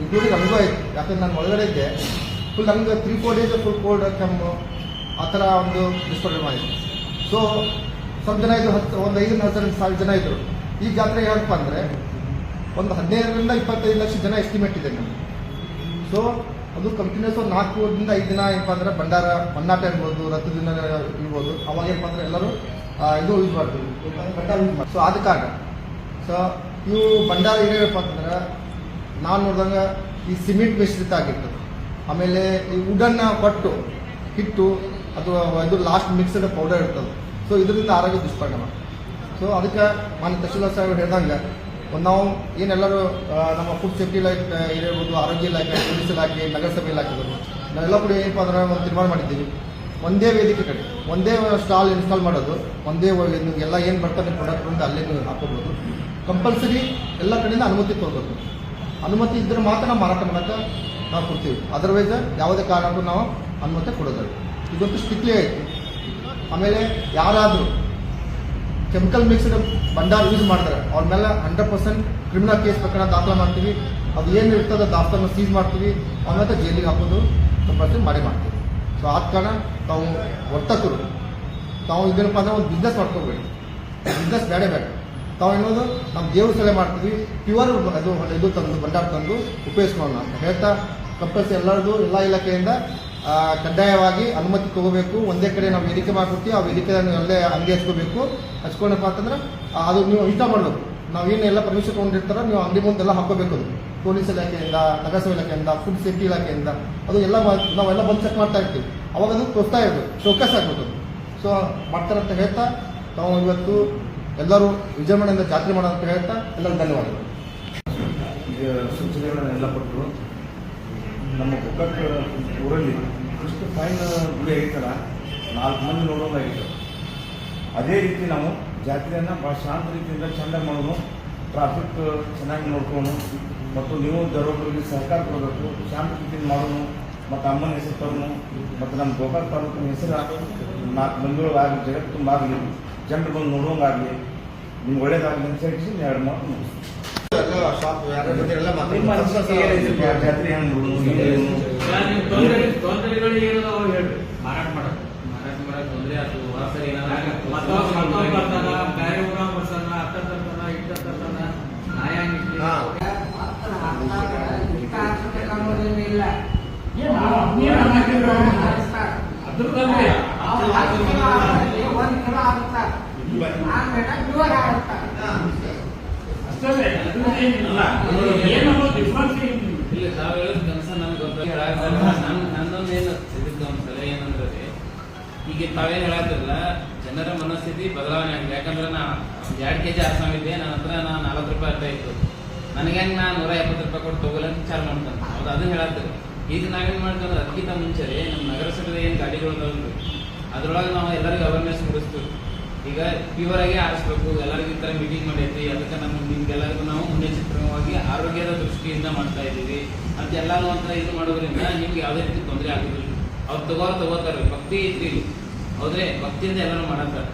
Including ನನಗೂ ಆಯ್ತು. ಯಾಕಂದ್ರೆ ನಾನು ಒಳಗಡೆ ಇದ್ದೆ. ಫುಲ್ ನನಗೆ three four days full cold ಕೆಮ್ಮು, ಆ ಥರ ಒಂದು ಡಿಸ್ಪ್ರಾಬ್ಲಮ್ ಆಯಿತು. ಸೊ ಸ್ವಲ್ಪ ಜನ ಇದ್ರು, ಹತ್ತು, ಒಂದು ಐದು ಹತ್ತು ಸಾವಿರ ಜನ ಇದ್ದರು ಈ ಜಾತ್ರೆ ಏನಪ್ಪ ಅಂದರೆ ಒಂದು ಹದಿನೈದರಿಂದ ಇಪ್ಪತ್ತೈದು ಲಕ್ಷ ಜನ ಎಸ್ಟಿಮೇಟ್ ಇದೆ ನಮಗೆ. ಸೊ ಅದು ಕಂಟಿನ್ಯೂಸ್ ಒಂದು ನಾಲ್ಕೂರಿಂದ ಐದು ದಿನ ಏನಪ್ಪ ಅಂದ್ರೆ ಭಂಡಾರ ಮನ್ನಾಟ ಇರ್ಬೋದು ರಥ ದಿನ ಇರ್ಬೋದು. ಅವಾಗ ಏನಪ್ಪ ಅಂದ್ರೆ ಎಲ್ಲರೂ ಇದು ಯೂಸ್ ಮಾಡ್ತೀವಿ. ಭಂಡಾರ ಯೂಸ್ ಮಾಡಿ ಸೊ ಆದ ಕಾರಣ ಸೊ ಇವು ಭಂಡಾರ ಏನೇನಪ್ಪ ಅಂತಂದ್ರೆ ನಾನು ನೋಡಿದಂಗೆ ಈ ಸಿಮೆಂಟ್ ಮಿಶ್ರಿತ ಆಗಿರ್ತದೆ ಆಮೇಲೆ ಈ ವುಡನ್ನ ಕೊಟ್ಟು ಹಿಟ್ಟು ಅಥವಾ ಇದು ಲಾಸ್ಟ್ ಮಿಕ್ಸ್ಡ್ ಪೌಡರ್ ಇರ್ತದೆ. ಸೊ ಇದರಿಂದ ಆರೋಗ್ಯ ದುಷ್ಪರಿಣಾಮ. ಸೊ ಅದಕ್ಕೆ ಮಾನ್ಯ ತಹಶೀಲ್ದಾರ್ ಸಾಹೇಬ್ ಹೇಳ್ದಂಗೆ, ಒಂದು ನಾವು ಏನೆಲ್ಲರೂ ನಮ್ಮ ಫುಡ್ ಸೇಫ್ಟಿ ಇಲಾಖೆ ಇರ್ಬೋದು, ಆರೋಗ್ಯ ಇಲಾಖೆ ಪೊಲೀಸ್ ಇಲಾಖೆ, ನಗರಸಭೆ ಇಲಾಖೆಗಳು ನಾವೆಲ್ಲ ಕೂಡ ಏನಪ್ಪ ಅಂದ್ರೆ ಒಂದು ತೀರ್ಮಾನ ಮಾಡಿದ್ದೀವಿ. ಒಂದೇ ವೇದಿಕೆ ಕಡೆ, ಒಂದೇ ಸ್ಟಾಲ್ ಇನ್ಸ್ಟಾಲ್ ಮಾಡೋದು, ಒಂದೇ ಎಲ್ಲ ಏನು ಬರ್ತದೆ ಪ್ರಾಡಕ್ಟ್ ಅಂತ ಅಲ್ಲೇ ಹಾಕೋಬೋದು. ಕಂಪಲ್ಸರಿ ಎಲ್ಲ ಕಡೆಯಿಂದ ಅನುಮತಿ ತೊಗೊಬೇಕು. ಅನುಮತಿ ಇದ್ದರೆ ಮಾತ್ರ ನಾವು ಮಾರಾಟ ಮಾಡೋಕ್ಕೆ ನಾವು ಕೊಡ್ತೀವಿ. ಅದರ್ವೈಸ್ ಯಾವುದೇ ಕಾರಣಕ್ಕೂ ನಾವು ಅನುಮತಿ ಕೊಡೋದಿಲ್ಲ. ಇದೊಂದು ಸ್ಟಿಕ್ಲಿ ಆಯಿತು ಆಮೇಲೆ ಯಾರಾದರೂ ಕೆಮಿಕಲ್ ಮಿಕ್ಸ್ಡ್ ಭಂಡಾರ ಯೂಸ್ ಮಾಡ್ತಾರೆ ಅವ್ರ ಮೇಲೆ ಹಂಡ್ರೆಡ್ ಪರ್ಸೆಂಟ್ ಕ್ರಿಮಿನಲ್ ಕೇಸ್ ಪ್ರಕರಣ ದಾಖಲೆ ಮಾಡ್ತೀವಿ. ಅದು ಏನು ಇರ್ತದೆ ದಾಖಲನ್ನು ಸೀಸ್ ಮಾಡ್ತೀವಿ. ಆಮೇಲೆ ಜೈಲಿಗೆ ಹಾಕೋದು ಕಂಪಲ್ಸರಿ ಮಾಡಿ ಮಾಡ್ತೀವಿ. ಸೊ ಆದ ಕಾರಣ ತಾವು ವರ್ತಕರು. ತಾವು ಇದೇನಪ್ಪ ಅಂದರೆ ಒಂದು ಬಿಸ್ನೆಸ್ ಮಾಡ್ಕೋಬೇಡಿ. ಬಿಸ್ನೆಸ್ ಬೇಡ ಬೇಡ. ತಾವು ಏನೋದು ನಮ್ಮ ದೇವ್ರ ಸಲಹೆ ಮಾಡ್ತೀವಿ ಪ್ಯೂರ್ ಅದು ಇದು ತಂದು, ಭಂಡಾರ ತಂದು ಉಪಯೋಗಿಸ್ಕೊಳ್ಳೋಣ. ಅಂತ ಹೇಳ್ತಾ ಕಂಪಲ್ಸರಿ ಎಲ್ಲರದು ಎಲ್ಲ ಇಲಾಖೆಯಿಂದ ಕಡ್ಡಾಯವಾಗಿ ಅನುಮತಿ ತಗೋಬೇಕು. ಒಂದೇ ಕಡೆ ನಾವು ವೇದಿಕೆ ಮಾಡ್ಕೊಡ್ತೀವಿ, ಆ ವೇದಿಕೆ ಅಲ್ಲೇ ಅಂಗಡಿ ಹಚ್ಕೋಬೇಕು ಹಚ್ಕೊಂಡಪ್ಪ ಅಂತಂದ್ರೆ ಅದು ನೀವು ಇಷ್ಟ ಮಾಡಬೇಕು. ನಾವು ಏನು ಎಲ್ಲ ಪರ್ಮಿಷನ್ ತೊಗೊಂಡಿರ್ತಾರೋ, ನೀವು ಅಂಗಡಿ ಮುಂದೆಲ್ಲ ಹಾಕೋಬೇಕು ಅದು. ಪೊಲೀಸ್ ಇಲಾಖೆಯಿಂದ, ನಗರಸಭೆ ಇಲಾಖೆಯಿಂದ ಫುಡ್ ಸೇಫ್ಟಿ ಇಲಾಖೆಯಿಂದ, ಅದು ಎಲ್ಲ ನಾವೆಲ್ಲ ಬಂದು ಚೆಕ್ ಮಾಡ್ತಾ ಇರ್ತೀವಿ. ಅವಾಗ ಅದು ತೋರಿಸ್ತಾ ಇರೋದು ಶೋಕಸ್ ಆಗ್ಬೋದು ಸೊ ಮಾಡ್ತಾರಂತ ಹೇಳ್ತಾ ನಾವು ಇವತ್ತು ಎಲ್ಲರೂ ವಿಜೃಂಭಣೆಯಿಂದ ಜಾತ್ರೆ ಮಾಡೋಣ ಅಂತ ಹೇಳ್ತಾ ಎಲ್ಲರೂ ಧನ್ಯವಾದಗಳು. ಸೂಚನೆಗಳನ್ನೆಲ್ಲ ಕೊಟ್ಟರು. ನಮ್ಮ ಬುಕ್ಕಟ್ ಊರಲ್ಲಿ ಇಷ್ಟು ಫೈನ್ ಗುಡಿ ಆಗಿತ್ತಲ್ಲ ನಾಲ್ಕು ಮಂದಿ ನೋಡೋದಾಗಿತ್ತು. ಅದೇ ರೀತಿ ನಾವು ಜಾತ್ರೆಯನ್ನು ಭಾಳ ಶಾಂತ ರೀತಿಯಿಂದ ಚೆಂದ ಮಾಡೋನು ಟ್ರಾಫಿಕ್ ಚೆನ್ನಾಗಿ ನೋಡ್ಕೊಂಡು, ಮತ್ತು ನೀವು ದರೋಗರಿಗೆ ಸಹಕಾರ ಕೊಡಬೇಕು, ಶಾಂತ ರೀತಿಯಿಂದ ಮಾಡೋನು ಮತ್ತು ಅಮ್ಮನ ಹೆಸರು ತರೋನು, ಮತ್ತು ನಮ್ಮ ಗೋಕಾಕ್ ತಾಲೂಕಿನ ಹೆಸರು ನಾಲ್ಕು ಮಂದಿಗಳಾಗಲಿ, ಜಗತ್ತು ತುಂಬ ಆಗಲಿ, ಜನರು ಬಂದು ನೋಡೋಂಗಾಗಲಿ ನಿಮ್ಗೆ ಒಳ್ಳೇದಾಗಲಿ ಅಂತ ಹೇಳಿ ಎರಡು ಮಾತು ಮುಗಿಸ್ತೀನಿ. ನಿಮ್ಮ ಅನಿಸಿಕೆ ಏನೈತಿ ಈ ಜಾತ್ರೆ ಹೆಂಗ್ ನೋಡುದು? ಏನು? ನೀವು ತೊಂದರೆ ಇಲ್ಲ ತಾವು ಒಂದು ಏನಂದ್ರೆ, ಈಗ ತಾವೇನು ಹೇಳತ್ತಿರಲ್ಲ ಜನರ ಮನಸ್ಥಿತಿ ಬದಲಾವಣೆ ಆಗಿದೆ. ಯಾಕಂದ್ರೆ ನಾ ಎರಡ್ ಕೆ ಜಿ ಆರಿಸಿದ್ದೆ ನನ್ನ ಹತ್ರ ನಾ ನಲ್ವತ್ತು ರೂಪಾಯಿ ಅರ್ಥ ಇತ್ತು. ನನಗೆ ನಾ ನೂರ ಎಪ್ಪತ್ತು ರೂಪಾಯಿ ಕೊಟ್ಟು ತಗೋಲ್ಲ ವಿಚಾರ ಮಾಡ್ತಾನೆ ಹೌದು ಅದನ್ನ ಹೇಳತ್ತೀರಿ ಈಗ ನಾವೇನು ಮಾಡ್ಕೊಂಡ್ರೆ, ಅದಕ್ಕಿಂತ ಮುಂಚೆ ನಮ್ಮ ನಗರಸಭೆದ ಏನು ಗಾಡಿಗಳು ಅದ್ರೊಳಗೆ ನಾವು ಎಲ್ಲರಿಗೂ ಅವೇರ್ನೆಸ್ ಮೂಡಿಸ್ತೀವಿ. ಈಗ ಪ್ಯೂರ್ ಆಗಿ ಆರಿಸ್ಬೇಕು ಎಲ್ಲರಿಗೂ ಈ ಥರ ಮೀಟಿಂಗ್ ಮಾಡೈತಿ ಅದಕ್ಕೆ ನಮ್ಮ ನಿಮ್ಗೆಲ್ಲರಿಗೂ ನಾವು ಮುನ್ನೆಚ್ಚರಿತವಾಗಿ ಆರೋಗ್ಯದ ದೃಷ್ಟಿಯಿಂದ ಮಾಡ್ತಾ ಇದ್ದೀವಿ. ಅಂತ ಎಲ್ಲಾನು ಅಂತ ಇದು ಮಾಡೋದ್ರಿಂದ ನಿಮ್ಗೆ ಯಾವುದೇ ರೀತಿ ತೊಂದರೆ ಆಗೋದಿಲ್ಲ. ಅವ್ರು ತಗೋರು ತಗೋತಾರೆ ಭಕ್ತಿ ಇದ್ದೀವಿ. ಹೌದ್ರೆ? ಭಕ್ತಿಯಿಂದ ಎಲ್ಲರೂ ಮಾಡತ್ತಾರೆ.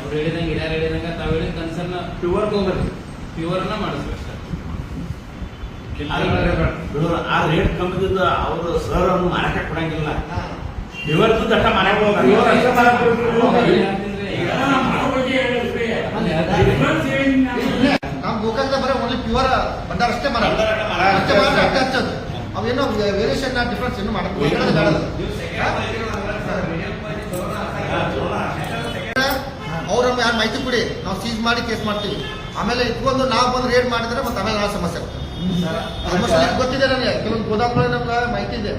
ಅವ್ರು ಹೇಳಿದಂಗೆ ಹಿರಿಯರು ಹೇಳಿದಂಗೆ ತಾವು ಹೇಳಿದ ಕನ್ಸರ್ನ ಪ್ಯೂರ್ ಹೋಗ್ರಿ ಪ್ಯೂರ್ನ ಮಾಡಿಸ್ಬೇಕು ಆ ರೇಟ್ ಕಮ್ಮಿದ್ದ ಅವರು ಸರ್ ಅವ್ರು ಮಾರಾಟ ಕೊಡಂಗಿಲ್ಲ. ಇವತ್ತು ದಟ್ಟ ಮನೆಗೆ ಹೋಗಿ ನಮ್ಮ ಗೋಕಾಕ ಬರೀ ಓನ್ಲಿ ಪ್ಯೂರ್ ಬಂಡಾರ ಅಷ್ಟೇ ಮರ ಅಷ್ಟೇ ಮಾತ್ರ ಅಷ್ಟೇ ಹಚ್ಚೋದು ಅವೇನೋ ವೇರಿಯೇಷನ್ ಡಿಫ್ರೆನ್ಸ್ ಏನು ಮಾಡಕ್ಕೆ. ಅವ್ರ ಯಾರು ಮಾಹಿತಿ ಕೊಡಿ ನಾವು ಸೀಸ್ ಮಾಡಿ ಕೇಸ್ ಮಾಡ್ತೀವಿ ಆಮೇಲೆ ಇಟ್ಕೊಂಡು ನಾವು ಬಂದು ರೇಡ್ ಮಾಡಿದ್ರೆ ಮತ್ತೆ ಆಮೇಲೆ ನಾವು ಸಮಸ್ಯೆ ಆಲ್ಮೋಸ್ಟ್ ಗೊತ್ತಿದೆ ನನಗೆ ಕೆಲವೊಂದು ಗೋದಾಮ್ಗಳು ನಮ್ಗೆ ಮಾಹಿತಿ ಇದೆ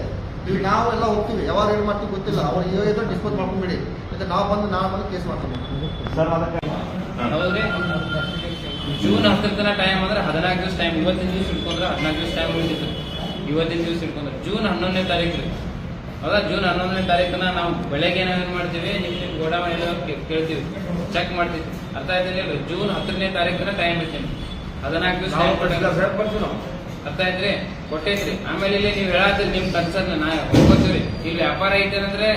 ಈಗ ನಾವು ಎಲ್ಲ ಹೋಗ್ತೀವಿ ಯಾವಾಗ ರೇಡ್ ಮಾಡ್ತೀವಿ ಗೊತ್ತಿಲ್ಲ ಅವ್ರು ಏನೋ ಡಿಸ್ಪೋಸ್ ಮಾಡ್ಕೊಂಡ್ಬಿಡಿ ಮತ್ತೆ ನಾವು ಬಂದು ನಾವು ಬಂದು ಕೇಸ್ ಮಾಡ್ತೀವಿ ಹೌದ್ರಿ? ಜೂನ್ ಹತ್ತರ ತನ ಟೈಮ್ ಅಂದ್ರೆ ಹದಿನಾಲ್ಕು ದಿವಸ ಟೈಮ್ ಇವತ್ತಿನ ದಿವಸ ಇಟ್ಕೊಂಡ್ರೆ ಹದಿನಾಲ್ಕು ದಿವಸ ಟೈಮ್ ಉಳಿದಿತ್ತು. ಇವತ್ತಿನ ದಿವಸ ಇಟ್ಕೊಂಡ್ರೆ ಜೂನ್ ಹನ್ನೊಂದನೇ ತಾರೀಕು ರೀ. ಹೌದಾ? ಜೂನ್ ಹನ್ನೊಂದನೇ ತಾರೀಕನ ನಾವು ಬೆಳಗ್ಗೆ ಏನೇನು ಮಾಡ್ತೀವಿ? ನಿಮ್ಮ ನಿಮ್ಮ ಗೋಡಾವಣೆ ಕೇಳ್ತೀವಿ. ಚೆಕ್ ಮಾಡ್ತೀವಿ. ಅರ್ಥ ಆಯ್ತಿಲ್ಲ ಜೂನ್ ಹತ್ತನೇ ತಾರೀಕಿನ ಟೈಮ್ ಇರ್ತೀನಿ ಹದಿನಾಲ್ಕು ದಿವಸ ಅರ್ಥ ಆಯ್ತ್ರಿ? ಕೊಟ್ಟೈತ್ರಿ. ಆಮೇಲೆ ಇಲ್ಲಿ ನೀವು ಹೇಳತ್ತೀರಿ ನಿಮ್ ಕನ್ಸರ್ನ್ ನಾ. ಹೋಗ್ತೀವಿ ಇಲ್ಲಿ ವ್ಯಾಪಾರ ಐತೇನಂದ್ರೆ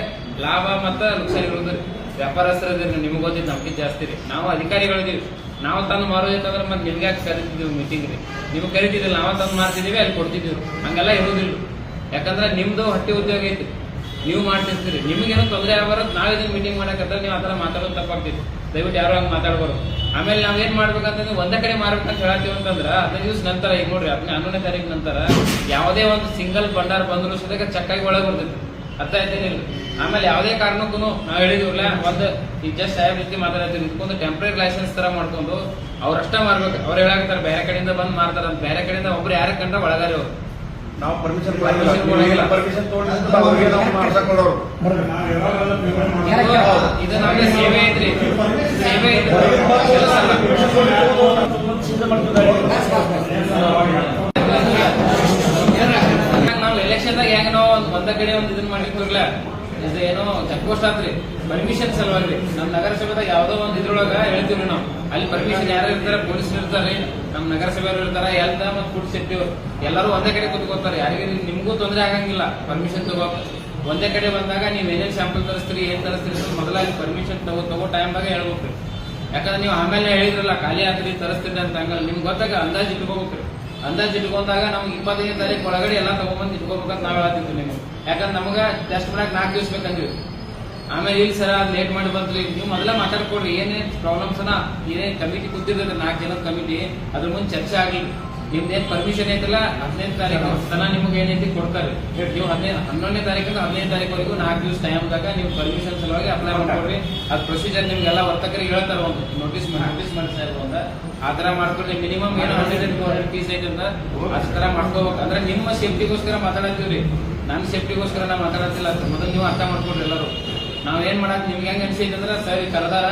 ಲಾಭ ಮತ್ತ ನುಕ್ಸಾನ್ ಇರೋದ್ರಿ ವ್ಯಾಪಾರಸ್ಥರದ್ರಿ ನಿಮ್ಗೆ ಗೊತ್ತಿದ್ದು ನಮ್ಗೆ ಜಾಸ್ತಿ ರೀ. ನಾವು ಅಧಿಕಾರಿಗಳಿದ್ದೀವಿ ನಾವು ತಂದು ಮಾರೋದಿತ್ತಂದ್ರೆ ಮತ್ತೆ ನಿಮ್ಗೆ ಯಾಕೆ ಕರಿತಿದ್ದೀವಿ ಮೀಟಿಂಗ್ ರೀ? ನಿಮ್ಗೆ ಕರಿತಿದ್ದಿಲ್ಲ, ನಾವು ತಂದು ಮಾಡ್ತಿದ್ದೀವಿ ಅಲ್ಲಿ ಕೊಡ್ತಿದ್ದೀವಿ ಹಂಗೆಲ್ಲ ಇರೋದಿಲ್ಲ ಯಾಕಂದ್ರೆ ನಿಮ್ಮದು ಹಟ್ಟಿ ಉದ್ಯೋಗ ಐತಿ. ನೀವು ಮಾಡ್ತಿರ್ತೀರಿ. ನಿಮಗೇನು ತೊಂದರೆ ಆಗ್ಬಾರದು. ನಾವು ಇದನ್ನ ಮೀಟಿಂಗ್ ಮಾಡಕಂದ್ರೆ ನೀವು ಆ ಥರ ಮಾತಾಡೋದು ತಪ್ಪಾಗ್ತಿತ್ತು ದಯವಿಟ್ಟು ಯಾರು ಹಂಗೆ ಮಾತಾಡ್ಬಾರ್ದು. ಆಮೇಲೆ ನಾವೇನ್ ಮಾಡ್ಬೇಕಂತಂದ್ರೆ ಒಂದೇ ಕಡೆ ಮಾರ್ಬೇಕಂತ ಹೇಳತ್ತೀವಿ ಅಂತಂದ್ರೆ, ಹದಿನೈದು ದಿವಸ ನಂತರ ಈಗ ನೋಡ್ರಿ ಅದನ್ನ ಹನ್ನೊಂದನೇ ತಾರೀಕು ನಂತರ ಯಾವುದೇ ಒಂದು ಸಿಂಗಲ್ ಭಂಡಾರ ಬಂದರೂ ಸದ್ಯಕ್ಕೆ ಚಕ್ಕಾಗಿ ಒಳಗೆ ಬರ್ತೈತಿ. ಅರ್ಥ ಆಯ್ತೇನಿಲ್ಲ ಆಮೇಲೆ ಯಾವುದೇ ಕಾರಣಕ್ಕೂ ನಾವು ಹೇಳಿದಿವಲ್ಲ ಒಂದು ಈಗ ಜಸ್ಟ್ ಸಾಹೇಬ್ ರೀತಿ ಮಾತಾಡ್ತೀವಿ ನಿಂತ್ಕೊಂಡು ಟೆಂಪ್ರರಿ ಲೈಸೆನ್ಸ್ ತರ ಮಾಡ್ಕೊಂಡು ಅವ್ರಷ್ಟೇ ಮಾಡ್ಬೇಕು. ಅವ್ರು ಹೇಳಾಕತ್ತಾರ ಬೇರೆ ಕಡೆಯಿಂದ ಬಂದ್ ಅಂತ ಬೇರೆ ಕಡೆಯಿಂದ ಒಬ್ರು ಯಾರ ಕಂಡ್ರೆ ಒಳಗಾರಿ ಅವ್ರು. ನಾವು ಪರ್ಮಿಷನ್. ಪರ್ಮಿಷನ್ ಇದು- ನಮಗೆ ಸೇವೆ ಐತ್ರಿ. ಸೇವೆ ನಾವು ಎಲೆಕ್ಷನ್ದಾಗ ಹೆಂಗ್ ನಾವು ಒಂದ್ ಒಂದ ಕಡೆ ಒಂದ್ ಇದನ್ನ ಮಾಡಿರ್ತಿರ್ಲ ಇದು ಏನೋ ಚೆಕ್ ಪೋಸ್ಟ್ ಆತ್ರಿ ಪರ್ಮಿಷನ್ ಸಲುವಾಗಿ. ನಮ್ ನಗರಸಭೆದಾಗ ಯಾವ್ದೋ ಒಂದ್ ಇದ್ರೊಳಗ ಹೇಳ್ತೀವ್ರಿ ನಾವು. ಅಲ್ಲಿ ಪರ್ಮಿಷನ್ ಯಾರು ಇರ್ತಾರೆ ಪೊಲೀಸ್ ಇರ್ತಾರೆ, ನಮ್ ನಗರಸಭೆಯವರು ಇರ್ತಾರ ಎಲ್ಲ ಮತ್ತೆ ಫುಡ್ ಸೇಫ್ಟಿ ಎಲ್ಲರೂ ಒಂದೇ ಕಡೆ ಕುತ್ಕೋತಾರೆ. ಯಾರಿಗೆ ನಿಮ್ಗೂ ತೊಂದರೆ ಆಗಂಗಿಲ್ಲ ಪರ್ಮಿಷನ್ ತಗೋ ಒಂದೇ ಕಡೆ ಬಂದಾಗ ನೀವ್ ಏನೇನ್ ಸ್ಯಾಂಪಲ್ ತರಿಸ್ತೀರಿ, ಏನ್ ತರಿಸ್ತೀರಿ ಮೊದಲ ಪರ್ಮಿಷನ್ ತಗೋ ತಗೋ ಟೈಮ್ದಾಗ ಹೇಳ್ಬೇಕ್ರಿ. ಯಾಕಂದ್ರೆ ನೀವು ಆಮೇಲೆ ಹೇಳಿದ್ರಲ್ಲ, ಖಾಲಿ ಆತ್ರಿ ತರಿಸ್ತೀರಿ ಅಂತ ಹಂಗಲ್ಲ ನಿಮ್ಗೆ ಗೊತ್ತಾಗ ಅಂದಾಜು ಇಟ್ಕೋಬೇಕ್ರಿ. ಅಂದಾಜ್ ಇಟ್ಕೊಂಡಾಗ ನಮ್ಗೆ ಇಪ್ಪತ್ತೈದು ತಾರೀಕು ಒಳಗಡೆ ಎಲ್ಲ ತಗೊಂಬಂದು ಇಟ್ಕೋಬೇಕಂತ ನಾವ್ ಹೇಳ್ತಿದ್ವಿ ನಿಮ್ಗೆ. ಯಾಕಂದ್ರೆ ನಮಗ ಟೆಸ್ಟ್ ಮಾಡಕ್ ನಾಲ್ಕು ದಿವಸ ಬೇಕಂದ್ವಿ. ಆಮೇಲೆ ಇಲ್ಲಿ ಸರ ಲೇಟ್ ಮಾಡಿ ಬಂದ್ರಿ ನೀವು ಮೊದಲ ಮಾತಾಡ್ಕೊಡ್ರಿ, ಏನೇ ಪ್ರಾಬ್ಲಮ್ಸ್ ಏನೇ ಕಮಿಟಿ ಕೂತಿರ್ತದೆ ನಾಲ್ಕು ಜನದ ಕಮಿಟಿ ಅದ್ರ ಮುಂದೆ ಚರ್ಚೆ ಆಗ್ಲಿ. ನಿಮ್ದೇನ್ ಪರ್ಮಿಷನ್ ಐತಲ್ಲ ಹದಿನೈದು ತಾರೀಕು ತನ ನಿಮ್ಗೆ ಏನೈತಿ ಕೊಡ್ತಾರೆ. ನೀವು ಹದಿನೈದು ಹನ್ನೊಂದನೇ ತಾರೀಕಿಂದ ಹದಿನೈದು ತಾರೀಕುವರೆಗೂ ನಾಲ್ಕು ದಿವಸ ಟೈಮ್ದಾಗ ನೀವು ಪರ್ಮಿಷನ್ ಸಲುವಾಗಿ ಅಪ್ಲೈ ಮಾಡ್ಕೊಡ್ರಿ. ಅದ್ ಪ್ರೊಸೀಜರ್ ನಿಮ್ಗೆಲ್ಲ ವರ್ತಕರಿಗೆ ಹೇಳ್ತಾರೆ ಒಂದು. ನೋಟಿಸ್ ನೋಟಿಸ್ ಮಾಡಿಸ್ತಾ ಅಂತ ಆ ತರ ಮಾಡ್ಕೊಡ್ರಿ ಮಿನಿಮಮ್ ಏನೋ hundred and two hundred piece ಐತೆ ಅಂತ ಅದ್ ತರ ಮಾಡ್ಕೋಬೇಕು. ಅಂದ್ರೆ ನಿಮ್ಮ ಸೇಫ್ಟಿಗೋಸ್ಕರ ಮಾತಾಡತ್ತೀವ್ರಿ. ನನ್ನ ಸೇಫ್ಟಿಗೋಸ್ಕರ ನಾ ಮಾತಾಡತ್ತಿಲ್ಲ ಮೊದಲು ನೀವು ಅರ್ಥ ಮಾಡ್ಕೊಡ್ರಿ ಎಲ್ಲರೂ. ನಾವ್ ಏನ್ ಮಾಡಕ್ ನಿಮ್ಗೆ ಹೆಂಗ್ ಅನ್ಸೈತಿ ಅಂದ್ರೆ ಸರಿ ಕರೆದಾರ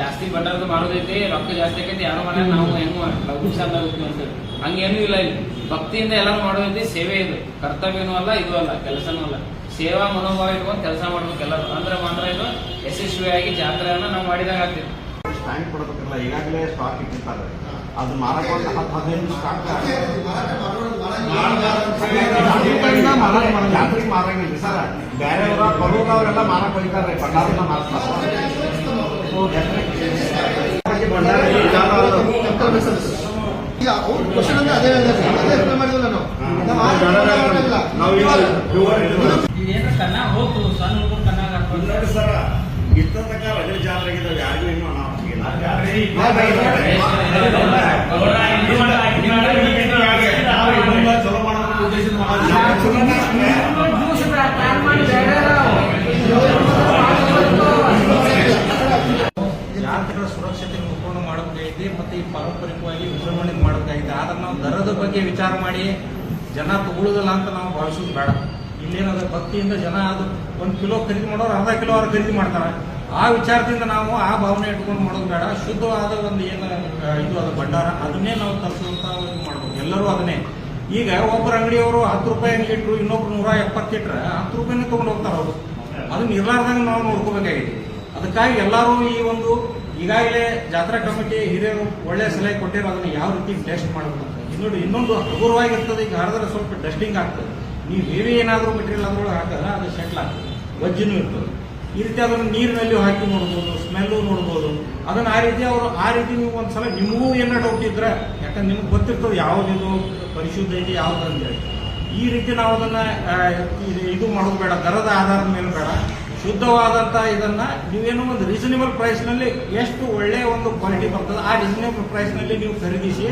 ಜಾಸ್ತಿ ಬಂಡಾರದ ಮಾಡೋದೈತಿ ರೊಕ್ಕ ಜಾಸ್ತಿ ಆಕೈತಿ ಯಾರೋ ಮಾಡ್ಯಾರ ನಾವು ಹೆಂಗ್ ಲಘು ಅಂತ ಹೇಳಿ. ಹಂಗೇನೂ ಇಲ್ಲ ಇಲ್ಲಿ. ಭಕ್ತಿಯಿಂದ ಎಲ್ಲರೂ ಮಾಡೋದೈತಿ ಸೇವೆ ಇದು. ಕರ್ತವ್ಯನೂ ಅಲ್ಲ ಇದು ಅಲ್ಲ ಕೆಲಸನೂ ಅಲ್ಲ. ಸೇವಾ ಮನೋಭಾವ ಇಟ್ಕೊಂಡು ಕೆಲಸ ಮಾಡ್ಬೇಕು ಎಲ್ಲರೂ. ಅಂದ್ರೆ ಮಾತ್ರ ಇದು ಯಶಸ್ವಿಯಾಗಿ ಜಾತ್ರೆಯನ್ನ ನಾವು ಮಾಡಿದಾಗ ಆಗ್ತೈತಿ. ಸ್ಟ್ಯಾಂಡ್ ಕೊಡಬೇಕಲ್ಲ ಈಗಾಗಲೇ ಸ್ಟಾಕ್ ಇಟ್ಟಿರ್ತಾರೆ. ಅದು ಮಾರಾಟ ಹತ್ತು ಹದಿನೈದು ಸ್ಟಾಕ್ ಜಾತ್ರೆಗೆ ಮಾರಂಗಿಲ್ಲ ಸರ್. ಬೇರೆಯವರ ಬರೋದವರೆಲ್ಲ ಮಾರಕ್ ಹೋಗ್ತಾರೆ ಭಂಡಾರನ ಮಾರ್ತಾರೆ. ಭಂಡಾರ ಈಗ ಅವ್ರ ಕ್ವಶನ್ ಅಂದ್ರೆ ಅದೇ ಅದೇ ರಿಪ್ಲೈ ಮಾಡಿದ್ವಲ್ಲ ನಾವು. ನಾವು ಆ ಇದೇನು ಕನ್ನ ಹೋಗ್ತು ಸಣ್ಣ ಹುಡುಗರು ಕನ್ನಾಗ ನೋಡಿ ಸರ್ ಇಷ್ಟ ತನಕ ರಜೆ ಜಾತ್ರೆ ಆಗಿದ್ದಾವೆ ಯಾರಿಗೂ ಇನ್ನೂ ಅನಾಹುತ ಚಲೋ ಬಗ್ಗೆ ವಿಚಾರ ಮಾಡಿ, ಜನ ತಗೊಳ್ಳೋದಿಲ್ಲ ಅಂತ ನಾವು ಭಾವಿಸೋದು ಬೇಡ. ಇಲ್ಲೇನದ ಭಕ್ತಿಯಿಂದ ಜನ ಅದು ಒಂದು ಕಿಲೋ ಖರೀದಿ ಮಾಡೋರು ಅರ್ಧ ಕಿಲೋ ಅವ್ರು ಖರೀದಿ ಮಾಡ್ತಾರೆ. ಆ ವಿಚಾರದಿಂದ ನಾವು ಆ ಭಾವನೆ ಇಟ್ಕೊಂಡು ಮಾಡೋದು ಬೇಡ. ಶುದ್ಧವಾದ ಒಂದು ಏನು ಇದು ಅದು ಭಂಡಾರ, ಅದನ್ನೇ ನಾವು ತರಿಸುವಂತ ಇದು ಮಾಡ್ಬೇಕು ಎಲ್ಲರೂ ಅದನ್ನೇ. ಈಗ ಒಬ್ಬರ ಅಂಗಡಿಯವರು ಹತ್ತು ರೂಪಾಯಿ ಅಂಗಡಿ ಇಟ್ರು, ಇನ್ನೊಬ್ರು ನೂರ ಎಪ್ಪತ್ತಿಟ್ರೆ ಹತ್ತು ರೂಪಾಯಿನೇ ತಗೊಂಡು ಹೋಗ್ತಾರೆ ಅವರು. ಅದನ್ನ ಇರ್ಲಾರ್ದಂಗೆ ನಾವು ನೋಡ್ಕೋಬೇಕಾಗಿದೆ. ಅದಕ್ಕಾಗಿ ಎಲ್ಲರೂ ಈ ಒಂದು ಈಗಾಗಲೇ ಜಾತ್ರಾ ಕಮಿಟಿ ಹಿರಿಯರು ಒಳ್ಳೆ ಸಲಹೆ ಕೊಟ್ಟಿರೋ ಅದನ್ನ ಯಾವ ರೀತಿ ಟೆಸ್ಟ್ ಮಾಡಬೇಕು ಅಂತ ಇನ್ನೊಂದು ಹಗುರವಾಗಿರ್ತದೆ, ಈಗ ಹರಿದ್ರೆ ಸ್ವಲ್ಪ ಡಸ್ಟಿಂಗ್ ಆಗ್ತದೆ. ನೀವು ಹೇವಿ ಏನಾದರೂ ಮೆಟೀರಿಯಲ್ ಅದ್ರೊಳಗೆ ಹಾಕಿದ್ರೆ ಅದು ಸೆಟ್ಲ್ ಆಗ್ತದೆ. ವಜ್ಜಿನೂ ಇರ್ತದೆ. ಈ ರೀತಿ ಅದನ್ನು ನೀರಿನಲ್ಲಿ ಹಾಕಿ ನೋಡ್ಬೋದು ಸ್ಮೆಲ್ಲು ನೋಡ್ಬೋದು. ಅದನ್ನು ಆ ರೀತಿ ಅವರು, ಆ ರೀತಿ ನೀವು ಒಂದು ಸಲ ನಿಮಗೂ ಏನೋ ಡೌಟ್ ಇದ್ರೆ, ಯಾಕಂದ್ರೆ ನಿಮ್ಗೆ ಗೊತ್ತಿರ್ತದೆ ಯಾವುದಿದು ಪರಿಶುದ್ಧ ಐತಿ ಯಾವ್ದು ಅಂತೇಳಿ ಈ ರೀತಿ ನಾವು ಅದನ್ನು ಇದು- ಇದು ಮಾಡೋದು ಬೇಡ, ದರದ ಆಧಾರದ ಮೇಲೆ ಬೇಡ. ಶುದ್ಧವಾದಂಥ ಇದನ್ನು ನೀವೇನೋ ಒಂದು ರೀಸನೇಬಲ್ ಪ್ರೈಸ್ನಲ್ಲಿ ಎಷ್ಟು ಒಳ್ಳೆಯ ಒಂದು ಕ್ವಾಲಿಟಿ ಬರ್ತದೆ, ಆ ರೀಸನೇಬಲ್ ಪ್ರೈಸ್ನಲ್ಲಿ ನೀವು ಖರೀದಿಸಿ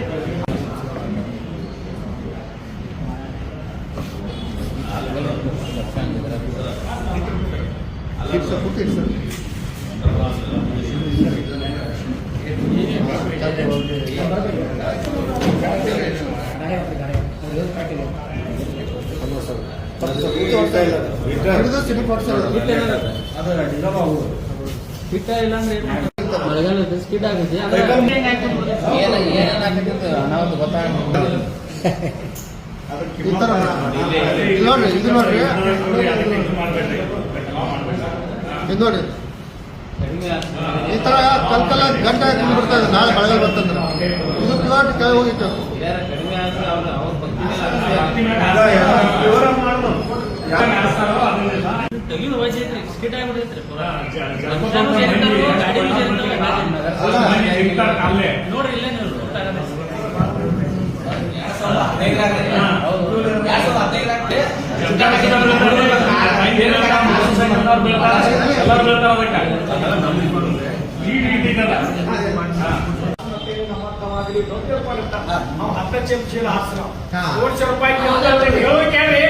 ಮಳೆಗಾಲ ಬಿಸ್ಕಿಟ್ ಆಗುತ್ತೆ. ಏನ ಏನಾಗತ್ತೆ ಅಂತ ಅನಾಹುತ ಗೊತ್ತಾಗ ನೋಡ್ರಿ ಇದು ನೋಡ್ರಿ. ಇದು ನೋಡಿ ಈ ತರ ಕಲ್ಕಲ ಗಂಟೆ ಬಿಡ್ತಾ ಇದೆ ನಾಳೆ ಬೆಳಗ್ಗೆ ಬರ್ತಂದ್ರೆ. ಇದು ಪ್ಲಾಟ್ ಕೈ ಹೋಗಿತ್ತು. ನೋಡ್ರಿ ಇಲ್ಲೇ ನೀವು ಬೀಳ್ತಾರೆ, ಎಲ್ಲರೂ ಬೀಳ್ತಾರೆ ಅದಕ್ಕೆ. ಲೀಡ್ ರೀತಿ ಇದಲ್ಲ. ನಾವು ಹತ್ತು ಚಮಚೀಲ ಹಾಕ್ಸಿನ ಹಾ. ಕೋಟಿ ರೂಪಾಯಿ ಹೇಳಿ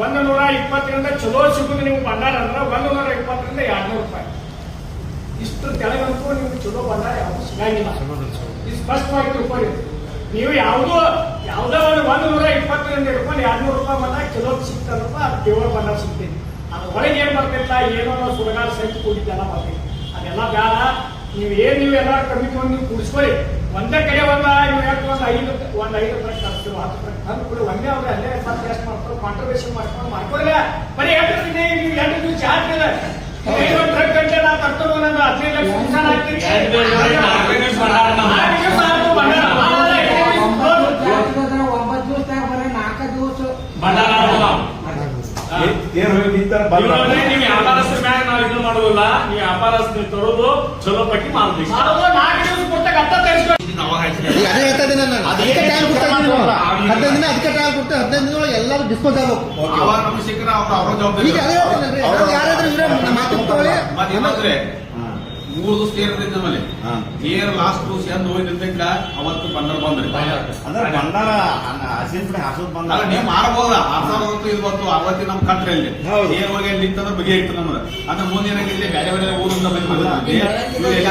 ಒಂದು ನೂರ ಇಪ್ಪತ್ತರಿಂದ ಚಲೋ ಸಿಗುದು ನೀವು ಬಂಡಾರ ಅಂದ್ರೆ ಒಂದ್ ನೂರ ಇಪ್ಪತ್ತರಿಂದ ಎರಡ್ನೂರು ರೂಪಾಯಿ. ಇಷ್ಟು ತೆಳಗಂತೂ ನಿಮ್ಗೆ ಚಲೋ ಬಂಡಾರ ಯಾವುದು ಸಿಗಂಗಿಲ್ಲ. ಇದು ಸ್ಪಷ್ಟವಾಗಿ ತಿಳ್ಕೊಳ್ಳಿ ನೀವು ಯಾವುದೋ ಯಾವುದೋ ಒಂದು ಒಂದ್ ನೂರ ಇಪ್ಪತ್ತರಿಂದ ಹಿಡ್ಕೊಂಡು ಎರಡ್ನೂರು ರೂಪಾಯಿ ಬಂದಾಗ ಚಲೋ ಸಿಗ್ತದಪ್ಪ ಅದು ದೇವರ ಬಂಡಾರ ಸಿಗ್ತೈತಿ. ಅದು ಒಳಗೆ ಏನು ಬರ್ತಿಲ್ಲ ಏನೋ ಸುರಗಾರ ಸಹಿತ ಕೂಡಿದ್ದೆಲ್ಲ ಬರ್ತೈತಿ ಅದೆಲ್ಲ ಬೇಡ. ನೀವು ಏನು ನೀವು ಎಲ್ಲ ಕಮ್ಮಿ ತಗೊಂಡು ನೀವು ಕೂಡಿಸ್ಕೊಳ್ಳಿ. ಒಂದೇ ಕಡೆ ಒಂದ ನೀವು ಯಾಕೆ ಒಂದು ಐದು ಒಂದ್ ಐದು ಟ್ರಕ್ ತರಿಸ್ತೀವಿ ಹತ್ತು ರೂಪಾಯಿ ತಂದು ಕೂಡ. ಒಂದೇ ಅವ್ರೆ ಅಲ್ಲೇ ಸರ್ ಎಷ್ಟು ಮಾಡ್ತಾರೆ ಕಾಂಟ್ರಿಬ್ಯೂಷನ್ ಮಾಡ್ಕೊಂಡು ಮಾಡ್ಕೊಳ್ಳಿ ಬರೀ ದಿನ ನೀವು ಎರಡು ನೀವು ಚಾರ್ಜ್ ಇಲ್ಲ ಐವತ್ತು ಟ್ರಕ್ ಗಂಟೆ ನಾ ತರ್ತೇವೆ ನಾನು ಹದಿನೈದು ಲಕ್ಷ ನುಕ್ಸಾನ್ ಆಗ್ತೀನಿ. ಒಂಬತ್ತು ದಿವಸ ಬರೀ ನಾಲ್ಕು ದಿವಸ. ಏನ್ ಹೋಗಿ ನಿಂತಾರ ಇವ್ರನ್ನೇ ನೀವು ವ್ಯಾಪಾರಸ್ಥರ ಮ್ಯಾಗ ನಾವು ಇದು ಮಾಡೋದಿಲ್ಲ ನೀವು ವ್ಯಾಪಾರಸ್ಥರು ತರೋದು ಚಲೋ ಪಟ್ಟಿ ಮಾಡ್ಬೇಕು. ಅದೇ ಹೇಳ್ತಾ ಇದ್ದೀನಿ ನಾನು. ಅದಕ್ಕೆ ಟೈಮ್ ಕೊಡ್ತಾ ಇದ್ದೀನಿ. ಹದಿನೈದು ದಿನ ಅದಕ್ಕೆ ಟೈಮ್ ಕೊಟ್ಟು ಹದಿನೈದು ದಿನ ಒಳಗೆ ಎಲ್ಲರೂ ಡಿಸ್ಪೋಸ್ ಆಗ್ಬೇಕು. ಈಗ ಅದೇ ಯಾರಾದ್ರೂ ಮಾತು ತಗೊಳ್ಳಿ. ಮೂರು ದಿವಸ ಏರಿದ್ರೆ ನಮ್ಮಲ್ಲಿ. ಏರ್ ಲಾಸ್ಟ್ ದಿವಸ ಹೋಗಿದ್ದ ಹೋಗಿದ್ದಂಗ ಅವತ್ತು ಬಂದರ್. ಬಂದ್ರಿ ಅಂದ್ರೆ ಮಾಡಬಹುದ ಹಸಿನ ಪುಡಿ ಹಾಸೋದ್ ಬಂದಾರ ನೀವು ಮಾರಬಹುದ ಆರ್ ಸಾವಿರ ಇದು ಬಂತು ಅವತ್ತಿ ನಮ್ಮ ಕಂಟ್ರಿ ಅಲ್ಲಿ. ಹೌದು. ಏರ್ ಹೋಗಿ ಅಲ್ಲಿ ನಿಂತಂದ್ರೆ ಬಗೆ ಇತ್ತು ನಮ್ದು. ಅಂದ್ರೆ ಮುಂದೆ ಇಲ್ಲಿ ಬೇರೆ ಬೇರೆ ಊರಿಂದ ಬಂದ್ಬಿಟ್ಟು ಎಲ್ಲ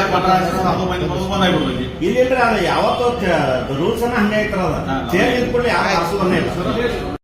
ಅದು ಬಂದು ಬಂದಾಗ್ಬಿಡ್ತೈತಿ ಇಲ್ಲಿಲ್ರಿ ಅದ ಯಾವತ್ತೋ ರೂಲ್ಸ್ ಅನ್ನ ಹಂಗೆ ಐತ್ರ ಅದ. ಚೇಂಜ್ ಇದ್ಕೊಳ್ಳಿ ಯಾವ ಇಲ್ಲ.